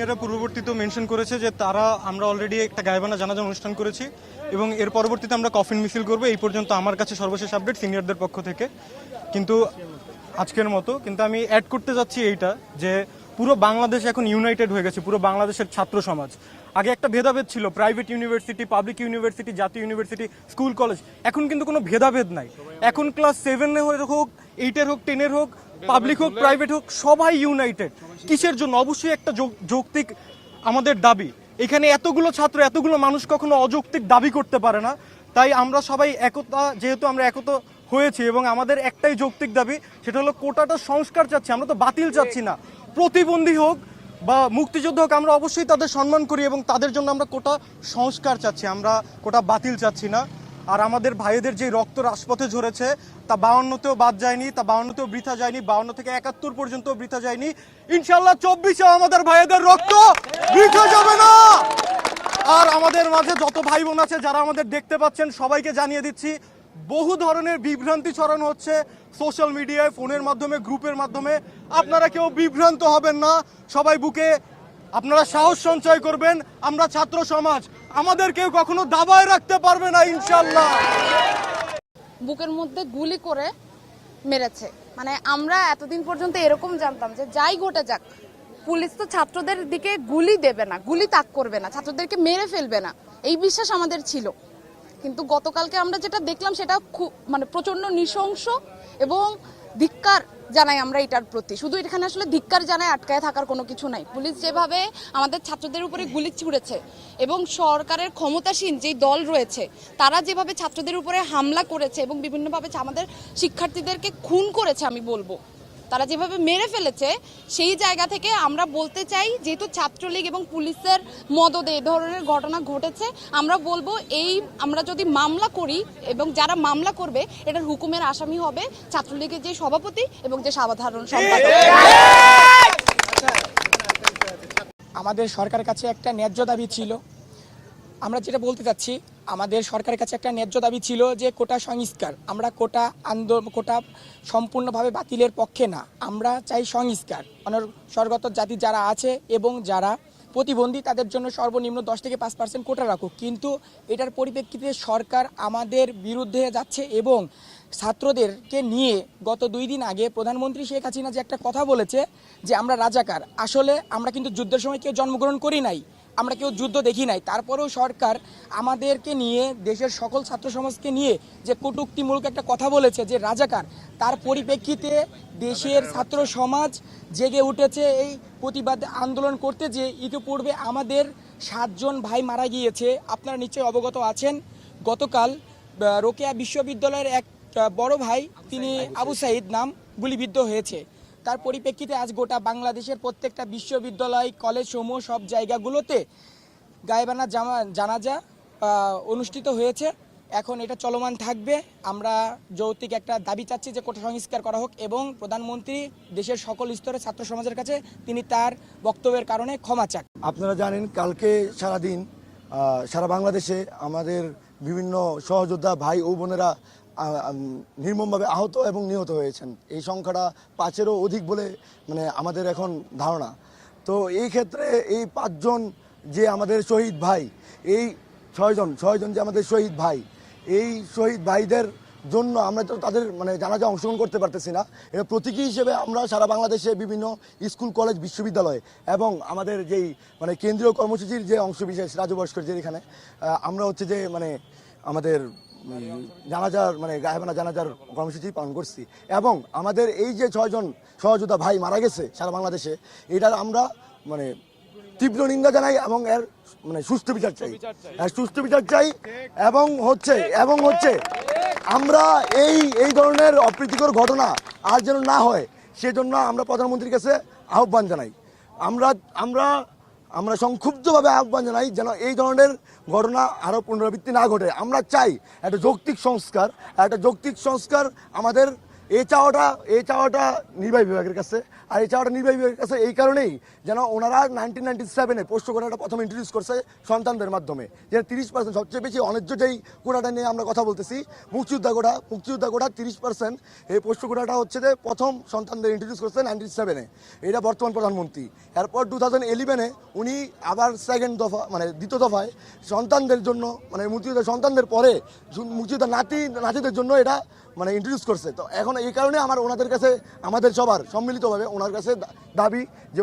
সিনিয়ররা পূর্ববর্তীতে মেনশন করেছে যে তারা আমরা অলরেডি একটা গায়বানা জানাজা অনুষ্ঠান করেছি এবং এর পরবর্তীতে আমরা কফিন মিছিল করব। এই পর্যন্ত আমার কাছে সর্বশেষ আপডেট সিনিয়রদের পক্ষ থেকে। কিন্তু আজকের মতো, কিন্তু আমি অ্যাড করতে যাচ্ছি এইটা যে পুরো বাংলাদেশ এখন ইউনাইটেড হয়ে গেছে, পুরো বাংলাদেশের ছাত্র সমাজ। আগে একটা ভেদাভেদ ছিল প্রাইভেট ইউনিভার্সিটি পাবলিক ইউনিভার্সিটি জাতীয় ইউনিভার্সিটি স্কুল কলেজ এখন কিন্তু কোনো ভেদাভেদ নাই। এখন ক্লাস সেভেনে হোক এইটের হোক টেনের হোক পাবলিক হোক প্রাইভেট হোক, সবাই ইউনাইটেড কিসের জন্য? অবশ্যই একটা যৌক্তিক আমাদের দাবি। এখানে এতগুলো ছাত্র, এতগুলো মানুষ কখনো অযৌক্তিক দাবি করতে পারে না। তাই আমরা সবাই একতা, যেহেতু আমরা একতা হয়েছি এবং আমাদের একটাই যৌক্তিক দাবি, সেটা হলো কোটাটা সংস্কার চাচ্ছি। আমরা তো বাতিল চাচ্ছি না। প্রতিবন্ধী হোক বা মুক্তিযুদ্ধ হোক, আমরা অবশ্যই তাদের সম্মান করি এবং তাদের জন্য আমরা কোটা সংস্কার চাচ্ছি। আমরা কোটা বাতিল চাচ্ছি না। আর আমাদের ভাইদের যে রক্ত রাজপথে ঝরেছে, তা বাউন্নতেও বাদ যায়নি, তা বাউন্নতেও বৃথা যায়নি, বাউন্ন থেকে একাত্তর পর্যন্ত বৃথা যায়নি। ইনশাল্লাহ চব্বিশে আমাদের ভাইদের রক্ত বৃথা যাবে না! আর আমাদের মাঝে যত ভাই বোন আছে, যারা আমাদের দেখতে পাচ্ছেন, সবাইকে জানিয়ে দিচ্ছি, বহু ধরনের বিভ্রান্তি ছড়ানো হচ্ছে সোশ্যাল মিডিয়ায়, ফোনের মাধ্যমে, গ্রুপের মাধ্যমে। আপনারা কেউ বিভ্রান্ত হবেন না, সবাই বুকে আপনারা সাহস সঞ্চয় করবেন, আমরা ছাত্র সমাজ। আমাদের কেউ কখনো দাবায় রাখতে পারবে না ইনশাল্লাহ বুকের মধ্যে গুলি করে মেরেছে। মানে আমরা এতদিন পর্যন্ত এরকম জানতাম যে যাই ঘটে যাক, পুলিশ তো ছাত্রদের দিকে গুলি দেবে না, গুলি তাক করবে না, ছাত্রদেরকে মেরে ফেলবে না। এই বিশ্বাস আমাদের ছিল। কিন্তু গতকালকে আমরা যেটা দেখলাম সেটা খুব মানে প্রচণ্ড নৃশংস এবং ধিক্কার জানাই আমরা এটার প্রতি। শুধু এখানে আসলে ধিক্কার জানায়, আটকায় থাকার কোনো কিছু নাই। পুলিশ যেভাবে আমাদের ছাত্রদের উপরে গুলি ছুড়েছে এবং সরকারের ক্ষমতাসীন যেই দল রয়েছে, তারা যেভাবে ছাত্রদের উপরে হামলা করেছে এবং বিভিন্নভাবে আমাদের শিক্ষার্থীদেরকে খুন করেছে, আমি বলব। তারা যেভাবে মেরে ফেলেছে, সেই জায়গা থেকে আমরা বলতে চাই, যেহেতু ছাত্রলীগ এবং পুলিশের মদদে এই ধরনের ঘটনা ঘটেছে, আমরা বলব এই আমরা যদি মামলা করি এবং যারা মামলা করবে, এটার হুকুমের আসামি হবে ছাত্রলীগের যে সভাপতি এবং যে সাধারণ সম্পাদক। আমাদের সরকারের কাছে একটা ন্যায্য দাবি ছিল। আমরা যেটা বলতে চাচ্ছি আমাদের সরকারের কাছে একটা ন্যায্য দাবি ছিল যে কোটা সংস্কার। আমরা কোটা আন্দোলন কোটা সম্পূর্ণভাবে বাতিলের পক্ষে না। আমরা চাই সংস্কার। অনস্বরগত জাতি যারা আছে এবং যারা প্রতিবন্ধী, তাদের জন্য সর্বনিম্ন দশ থেকে পাঁচ পার্সেন্ট কোটা রাখুক। কিন্তু এটার পরিপ্রেক্ষিতে সরকার আমাদের বিরুদ্ধে যাচ্ছে এবং ছাত্রদেরকে নিয়ে গত দুই দিন আগে প্রধানমন্ত্রী শেখ হাসিনা যে একটা কথা বলেছে যে আমরা রাজাকার, আসলে আমরা কিন্তু যুদ্ধের সময় কেউ জন্মগ্রহণ করি নাই। আমরা কেউ যুদ্ধ দেখি নাই। তারপরেও সরকার আমাদেরকে নিয়ে দেশের সকল ছাত্র সমাজকে নিয়ে যে কটুক্তিমূলক একটা কথা বলেছে যে রাজাকার তার পরিপ্রেক্ষিতে দেশের ছাত্র সমাজ জেগে উঠেছে এই প্রতিবাদ আন্দোলন করতে যে ইতিপূর্বে আমাদের সাতজন ভাই মারা গিয়েছে। আপনারা নিশ্চয়ই অবগত আছেন গতকাল রোকেয়া বিশ্ববিদ্যালয়ের এক বড় ভাই তিনি আবু সাইদ নাম গুলিবিদ্ধ হয়েছে। তার পরিপ্রেক্ষিতে আজ গোটা বাংলাদেশের প্রত্যেকটা বিশ্ববিদ্যালয় কলেজ সমূহ সব জায়গাগুলোতে গায়েবানা জামা জানাজা অনুষ্ঠিত হয়েছে। এখন এটা চলমান থাকবে। আমরা যৌক্তিক একটা দাবি চাচ্ছি যে কোটা সংস্কার করা হোক এবং প্রধানমন্ত্রী দেশের সকল স্তরের ছাত্র সমাজের কাছে তিনি তার বক্তব্যের কারণে ক্ষমা চান। আপনারা জানেন, কালকে সারাদিন সারা বাংলাদেশে আমাদের বিভিন্ন সহযোদ্ধা ভাই ও বোনেরা নির্মমভাবে আহত এবং নিহত হয়েছেন। এই সংখ্যাটা পাঁচেরও অধিক বলে মানে আমাদের এখন ধারণা। তো এই ক্ষেত্রে এই পাঁচজন যে আমাদের শহীদ ভাই, এই ছয়জন ছয়জন যে আমাদের শহীদ ভাই, এই শহীদ ভাইদের জন্য আমরা তো তাদের মানে জানাজা অংশগ্রহণ করতে পারতেছি না। এটা প্রতীকী হিসেবে আমরা সারা বাংলাদেশে বিভিন্ন স্কুল, কলেজ, বিশ্ববিদ্যালয় এবং আমাদের যেই মানে কেন্দ্রীয় কর্মসূচির যে অংশ বিশেষ রাজু ভাস্কর্যের এখানে আমরা হচ্ছে যে মানে আমাদের জানাজার মানে গায়েবানা জানাজার কর্মসূচি পালন করছি। এবং আমাদের এই যে ছয়জন সহযোদ্ধা ভাই মারা গেছে সারা বাংলাদেশে এটার আমরা মানে তীব্র নিন্দা জানাই এবং এর মানে সুষ্ঠু বিচার চাই। এর সুষ্ঠু বিচার চাই এবং হচ্ছে এবং হচ্ছে আমরা এই এই ধরনের অপ্রীতিকর ঘটনা আর যেন না হয় সেজন্য আমরা প্রধানমন্ত্রীর কাছে আহ্বান জানাই। আমরা আমরা আমরা সংক্ষুব্ধভাবে আহ্বান জানাই যেন এই ধরনের ঘটনা আরও পুনরাবৃত্তি না ঘটে। আমরা চাই একটা যৌক্তিক সংস্কার, একটা যৌক্তিক সংস্কার আমাদের এই চাওয়াটা এই চাওয়াটা নির্বাহী বিভাগের কাছে। আর এই চাওয়াটা নির্বাহী বিভাগের কাছে এই কারণেই যেন ওনারা নাইনটিন নাইনটি সেভেনে পোষ্য কোটাটা প্রথম ইন্ট্রোডিউস করছে সন্তানদের মাধ্যমে। যে তিরিশ পার্সেন্ট সবচেয়ে বেশি অন্যায্য যেই কোটাটা নিয়ে আমরা কথা বলতেছি, মুক্তিযোদ্ধা কোটা মুক্তিযোদ্ধা কোটা তিরিশ পার্সেন্ট এই পোষ্য কোটাটা হচ্ছে যে প্রথম সন্তানদের ইন্ট্রোডিউস করছে নাইনটিন সেভেনে এটা বর্তমান প্রধানমন্ত্রী। এরপর টু থাউজেন্ড ইলেভেনে উনি আবার সেকেন্ড দফা মানে দ্বিতীয় দফায় সন্তানদের জন্য মানে মুক্তিযোদ্ধা সন্তানদের পরে মুক্তিযোদ্ধা নাতি, নাতিদের জন্য এটা মানে ইন্ট্রোডিউস করছে। তো এখন এই কারণে আমার ওনাদের কাছে আমাদের সবার সম্মিলিতভাবে ওনার কাছে দাবি যে